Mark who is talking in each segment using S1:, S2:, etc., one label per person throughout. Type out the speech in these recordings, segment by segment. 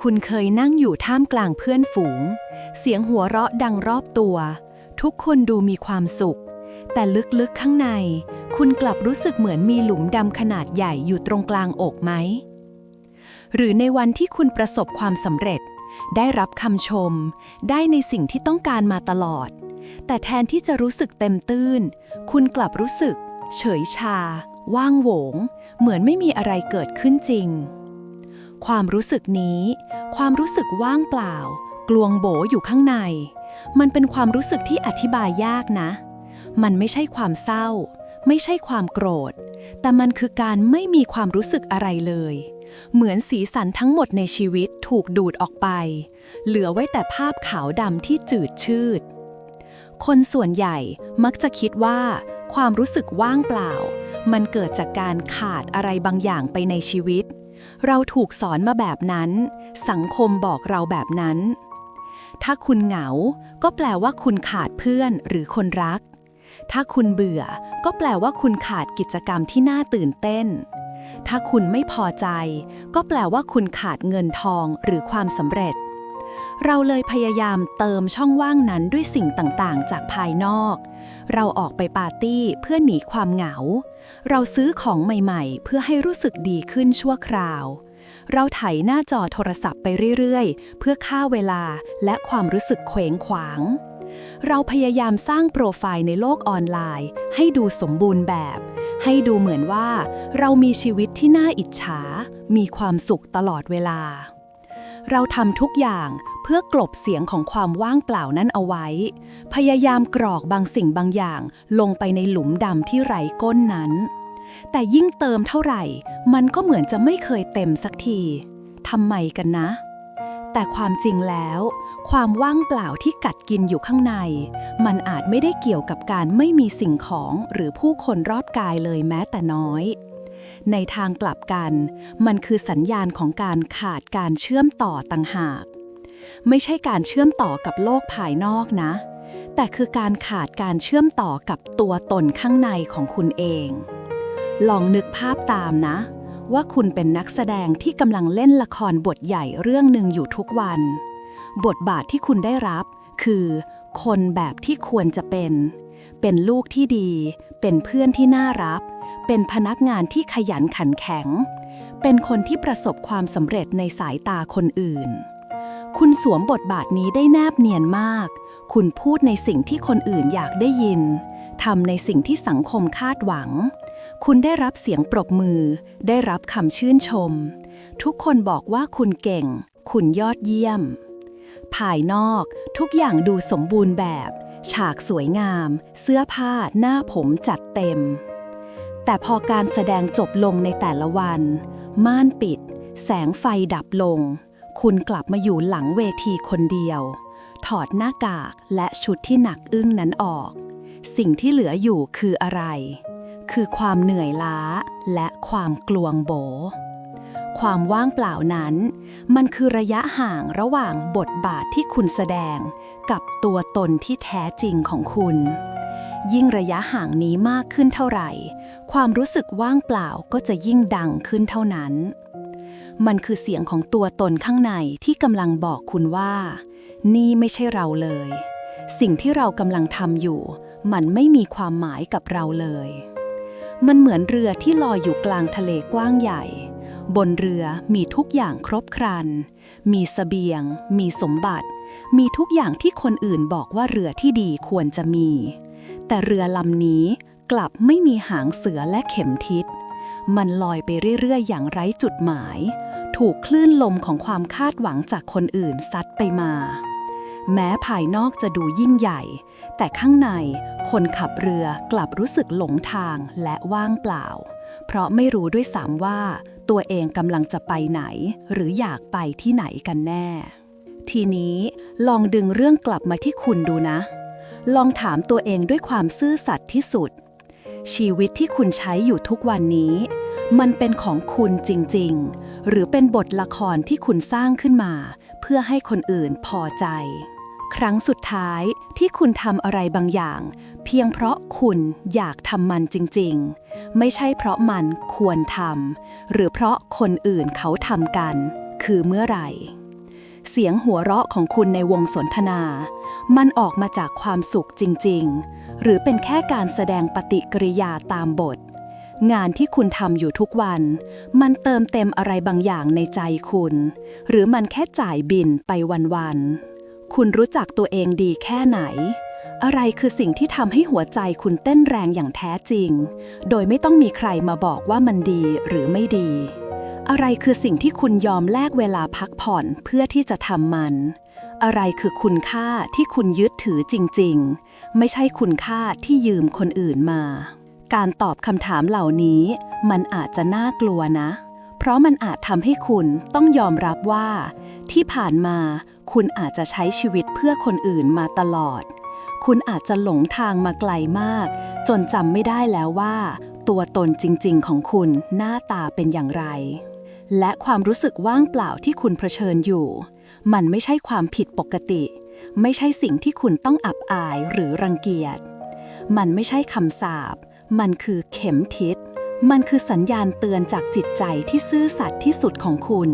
S1: คุณเคยนั่งอยู่ท่ามกลางเพื่อนฝูง เสียงหัวเราะดังรอบตัว ทุกคนดูมีความสุข แต่ลึกๆข้างใน คุณกลับรู้สึกเหมือนมีหลุมดำขนาดใหญ่อยู่ตรงกลางอกไหม หรือในวันที่คุณประสบความสำเร็จ ได้รับคำชม ได้ในสิ่งที่ต้องการมาตลอด แต่แทนที่จะรู้สึกเต็มตื้น คุณกลับรู้สึก เฉยชา ว่างโหวง เหมือนไม่มีอะไรเกิดขึ้นจริง ความรู้สึกนี้ ความรู้สึกว่างเปล่า กลวงโบอยู่ข้างใน มันเป็นความรู้สึกที่อธิบายยากนะ มันไม่ใช่ความเศร้า ไม่ใช่ความโกรธ แต่มันคือการไม่มีความรู้สึกอะไรเลย เหมือนสีสันทั้งหมดในชีวิตถูกดูดออกไป เหลือไว้แต่ภาพขาวดำที่จืดชืด คนส่วนใหญ่มักจะคิดว่า ความรู้สึกว่างเปล่า มันเกิดจากการขาดอะไรบางอย่างไปในชีวิต เราถูกสอนมาแบบนั้น สังคมบอกเราแบบนั้น ถ้าคุณเหงา ก็แปลว่าคุณขาดเพื่อนหรือคนรัก ถ้าคุณเบื่อ ก็แปลว่าคุณขาดกิจกรรมที่น่าตื่นเต้น ถ้าคุณไม่พอใจ ก็แปลว่าคุณขาดเงินทองหรือความสำเร็จ เราเลยพยายามเติมช่องว่างนั้นด้วยสิ่งต่างๆ จากภายนอก เราออกไปปาร์ตี้เพื่อหนีความเหงา เราซื้อของใหม่ๆ เพื่อให้รู้สึกดีขึ้นชั่วคราว เราไถหน้าจอโทรศัพท์ไปเรื่อยๆ เพื่อฆ่าเวลาและความรู้สึกเคว้งขวาง เราพยายามสร้างโปรไฟล์ในโลกออนไลน์ ให้ดูสมบูรณ์แบบ ให้ดูเหมือนว่า เรามีชีวิตที่น่าอิจฉา มีความสุขตลอดเวลา เราทำทุกอย่างเพื่อกลบเสียงของความว่างเปล่านั้นเอาไว้ พยายามกรอกบางสิ่งบางอย่างลงไปในหลุมดำที่ไร้ก้นนั้น แต่ยิ่งเติมเท่าไหร่ มันก็เหมือนจะไม่เคยเต็มสักทีทำไมกันนะ แต่ความจริงแล้ว ความว่างเปล่าที่กัดกินอยู่ข้างใน มันอาจไม่ได้เกี่ยวกับการไม่มีสิ่งของหรือผู้คนรอบกายเลยแม้แต่น้อย ในทางกลับกัน มันคือสัญญาณของการขาดการเชื่อมต่อต่างหาก ไม่ใช่การเชื่อมต่อกับโลกภายนอกนะ แต่คือการขาดการเชื่อมต่อกับตัวตนข้างในของคุณเอง ลองนึกภาพตามนะ ว่าคุณเป็นนักแสดงที่กำลังเล่นละครบทใหญ่เรื่องหนึ่งอยู่ทุกวัน บทบาทที่คุณได้รับ คือ คนแบบที่ควรจะเป็น เป็นลูกที่ดี เป็นเพื่อนที่น่ารัก เป็นพนักงานที่ขยันขันแข็ง เป็นคนที่ประสบความสำเร็จในสายตาคนอื่น คุณสวมบทบาทนี้ได้แนบเนียนมาก คุณพูดในสิ่งที่คนอื่นอยากได้ยิน ทำในสิ่งที่สังคมคาดหวัง คุณได้รับเสียงปรบมือ ได้รับคำชื่นชม ทุกคนบอกว่าคุณเก่ง คุณยอดเยี่ยม ภายนอกทุกอย่างดูสมบูรณ์แบบ ฉากสวยงาม เสื้อผ้าหน้าผมจัดเต็ม แต่พอการแสดงจบลงในแต่ละวัน ม่านปิด แสงไฟดับลง คุณกลับมาอยู่หลังเวทีคนเดียว ถอดหน้ากากและชุดที่หนักอึ้งนั้นออก สิ่งที่เหลืออยู่คืออะไร คือความเหนื่อยล้าและความกลวงโบ ความว่างเปล่านั้น มันคือระยะห่างระหว่างบทบาทที่คุณแสดง กับตัวตนที่แท้จริงของคุณ ยิ่งระยะห่างนี้มากขึ้นเท่าไหร่ ความรู้สึกว่างเปล่าก็จะยิ่งดังขึ้นเท่านั้น มันคือเสียงของตัวตนข้างในที่กำลังบอกคุณว่า นี่ไม่ใช่เราเลย สิ่งที่เรากำลังทำอยู่ มันไม่มีความหมายกับเราเลย มันเหมือนเรือที่ลอยอยู่กลางทะเลกว้างใหญ่ บนเรือมีทุกอย่างครบครัน มีสเสบียง มีสมบัติมีทุกอย่างที่คนอื่นบอกว่าเรือที่ดีควรจะมี แต่เรือลำนี้กลับไม่มีหางเสือและเข็มทิศ มันลอยไปเรื่อยๆ อย่างไร้จุดหมาย ถูกคลื่นลมของความคาดหวังจากคนอื่นซัดไปมา แม้ภายนอกจะดูยิ่งใหญ่ แต่ข้างในคนขับเรือกลับรู้สึกหลงทางและว่างเปล่า เพราะไม่รู้ด้วยซ้ำว่าตัวเองกำลังจะไปไหน หรืออยากไปที่ไหนกันแน่ ทีนี้ลองดึงเรื่องกลับมาที่คุณดูนะ ลองถามตัวเองด้วยความซื่อสัตย์ที่สุด ชีวิตที่คุณใช้อยู่ทุกวันนี้ มันเป็นของคุณจริง ๆ หรือเป็นบทละครที่คุณสร้างขึ้นมา เพื่อให้คนอื่นพอใจ ครั้งสุดท้ายที่คุณทำอะไรบางอย่าง เพียงเพราะคุณอยากทำมันจริง ๆ ไม่ใช่เพราะมันควรทำหรือเพราะคนอื่นเขาทำกัน คือเมื่อไหร่ เสียงหัวเราะของคุณในวงสนทนา มันออกมาจากความสุขจริง ๆ หรือเป็นแค่การแสดงปฏิกิริยาตามบท งานที่คุณทำอยู่ทุกวัน มันเติมเต็มอะไรบางอย่างในใจคุณ หรือมันแค่จ่ายบินไปวันๆ คุณรู้จักตัวเองดีแค่ไหน อะไรคือสิ่งที่ทำให้หัวใจคุณเต้นแรงอย่างแท้จริง โดยไม่ต้องมีใครมาบอกว่ามันดีหรือไม่ดี อะไรคือสิ่งที่คุณยอมแลกเวลาพักผ่อนเพื่อที่จะทำมัน อะไรคือคุณค่าที่คุณยึดถือจริง ๆ ไม่ใช่คุณค่าที่ยืมคนอื่นมา การตอบคำถามเหล่านี้ มันอาจจะน่ากลัวนะ เพราะมันอาจทำให้คุณต้องยอมรับว่า ที่ผ่านมาคุณอาจจะใช้ชีวิตเพื่อคนอื่นมาตลอด คุณอาจจะหลงทางมาไกลมาก จนจำไม่ได้แล้วว่า ตัวตนจริง ๆ ของคุณหน้าตาเป็นอย่างไร และความรู้สึกว่างเปล่าที่คุณเผชิญอยู่ มันไม่ใช่ความผิดปกติ ไม่ใช่สิ่งที่คุณต้องอับอายหรือรังเกียจ มันไม่ใช่คำสาป มันคือเข็มทิศ มันคือสัญญาณเตือนจากจิตใจที่ซื่อสัตย์ที่สุดของคุณ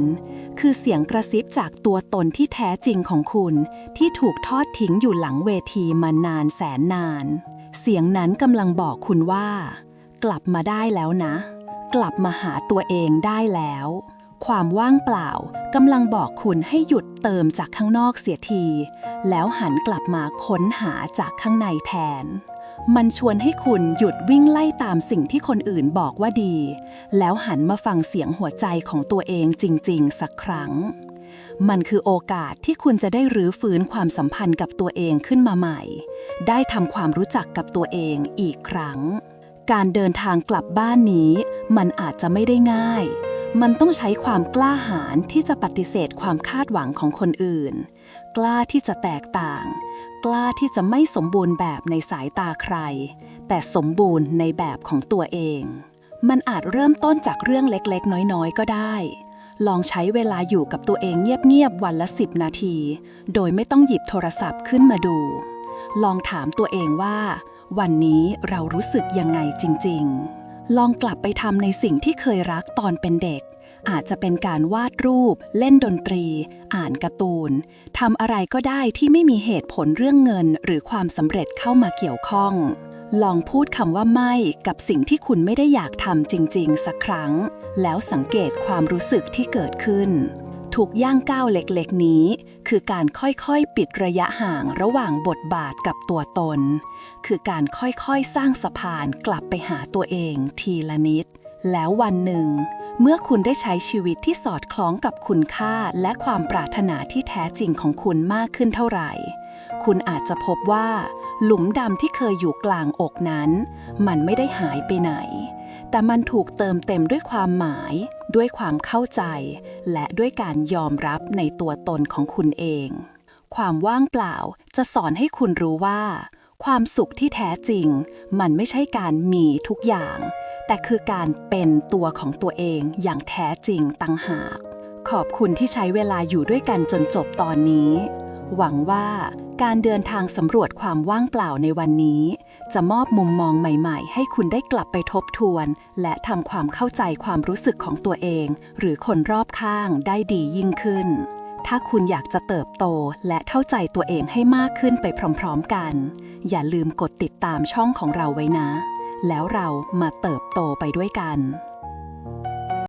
S1: คือเสียงกระซิบจากตัวตนที่แท้จริงของคุณ ที่ถูกทอดทิ้งอยู่หลังเวทีมานานแสนนาน เสียงนั้นกำลังบอกคุณว่า กลับมาได้แล้วนะ กลับมาหาตัวเองได้แล้ว ความว่างเปล่ากำลังบอกคุณให้หยุดเติมจากข้างนอกเสียที แล้วหันกลับมาค้นหาจากข้างในแทน มันชวนให้คุณหยุดวิ่งไล่ตามสิ่งที่คนอื่นบอกว่าดี แล้วหันมาฟังเสียงหัวใจของตัวเองจริง ๆ สักครั้ง มันคือโอกาสที่คุณจะได้รื้อฟื้นความสัมพันธ์กับตัวเองขึ้นมาใหม่ ได้ทำความรู้จักกับตัวเองอีกครั้ง การเดินทางกลับบ้านนี้ มันอาจจะไม่ได้ง่าย มันต้องใช้ความกล้าหาญที่จะปฏิเสธความคาดหวังของคนอื่น กล้าที่จะแตกต่าง กล้าที่จะไม่สมบูรณ์แบบในสายตาใคร แต่สมบูรณ์ในแบบของตัวเอง มันอาจเริ่มต้นจากเรื่องเล็กๆ น้อยๆ ก็ได้ ลองใช้เวลาอยู่กับตัวเองเงียบๆ วันละ10นาที โดยไม่ต้องหยิบโทรศัพท์ขึ้นมาดู ลองถามตัวเองว่า วันนี้เรารู้สึกยังไงจริง ๆ ลองกลับไปทำในสิ่งที่เคยรักตอนเป็นเด็ก อาจจะเป็นการวาดรูป เล่นดนตรี อ่านการ์ตูนทำอะไรก็ได้ที่ไม่มีเหตุผลเรื่องเงิน หรือความสำเร็จเข้ามาเกี่ยวข้อง ลองพูดคำว่าไม่กับสิ่งที่คุณไม่ได้อยากทำจริง ๆ สักครั้ง แล้วสังเกตความรู้สึกที่เกิดขึ้น ถูกย่างก้าวเล็กๆนี้ คือการค่อยๆ ปิดระยะห่างระหว่างบทบาทกับตัวตน คือการค่อยๆ สร้างสะพานกลับไปหาตัวเองทีละนิด แล้ววันหนึ่ง เมื่อคุณได้ใช้ชีวิตที่สอดคล้องกับคุณค่าและความปรารถนาที่แท้จริงของคุณมากขึ้นเท่าไหร่ คุณอาจจะพบว่า หลุมดำที่เคยอยู่กลางอกนั้น มันไม่ได้หายไปไหน แต่มันถูกเติมเต็มด้วยความหมาย ด้วยความเข้าใจ และด้วยการยอมรับในตัวตนของคุณเอง ความว่างเปล่าจะสอนให้คุณรู้ว่า ความสุขที่แท้จริง มันไม่ใช่การมีทุกอย่าง แต่คือการเป็นตัวของตัวเองอย่างแท้จริงตั้งหาก ขอบคุณที่ใช้เวลาอยู่ด้วยกันจนจบตอนนี้ หวังว่าการเดินทางสำรวจความว่างเปล่าในวันนี้ จะมอบมุมมองใหม่ๆ ให้คุณได้กลับไปทบทวน และทำความเข้าใจความรู้สึกของตัวเอง หรือคนรอบข้างได้ดียิ่งขึ้น ถ้าคุณอยากจะเติบโตและเข้าใจตัวเองให้มากขึ้นไปพร้อมๆกัน อย่าลืมกดติดตามช่องของเราไว้นะ แล้วเรามาเติบโตไปด้วยกัน